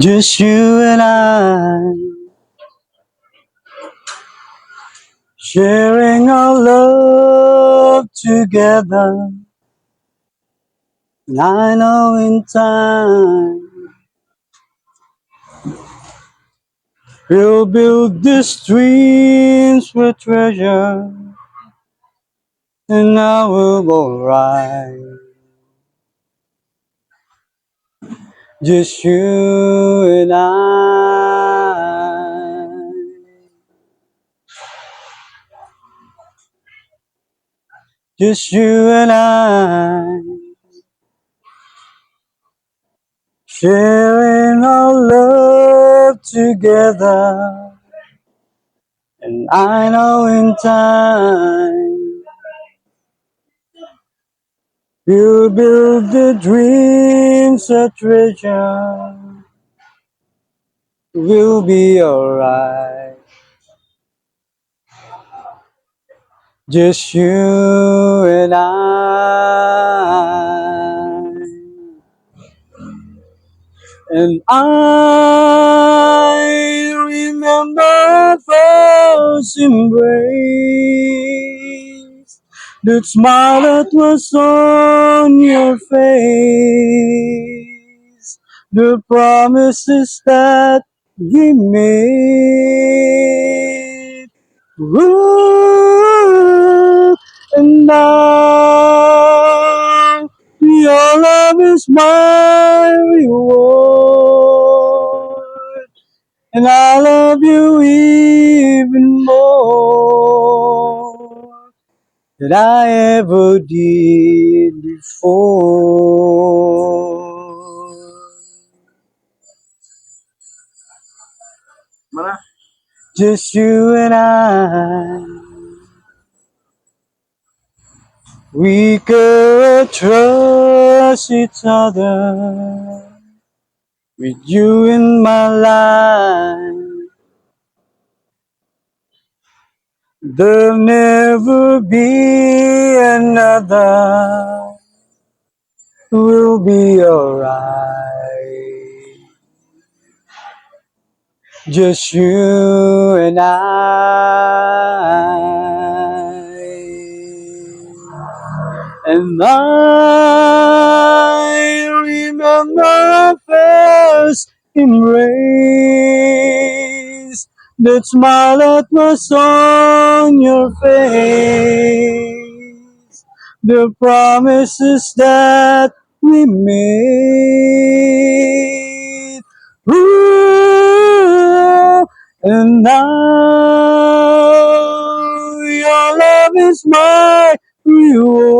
Just you and I, sharing our love together. And I know in time we'll build these dreams with treasure, and I will go Just you and I, just you and I, sharing our love together. And I know in time you'll build the dreams a treasure. We'll be alright. Just you and I. And I remember our first the smile that was on your face, the promises that we made. Ooh, and now your love is my reward, and I love you even more than I ever did before. Just you and I. We could trust each other with you in my life. There'll never be another. We'll be alright. Just you and I. And I remember our first embrace, that smile that was on your face, the promises that we made. Ooh, and now your love is my reward,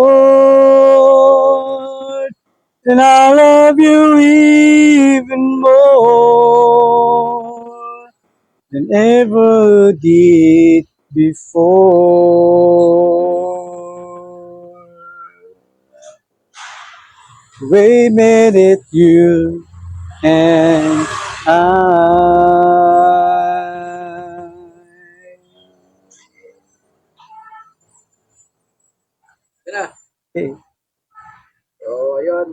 and I love you than ever did before. We made it, you and I. Yan na. Okay. So, oh, ayun.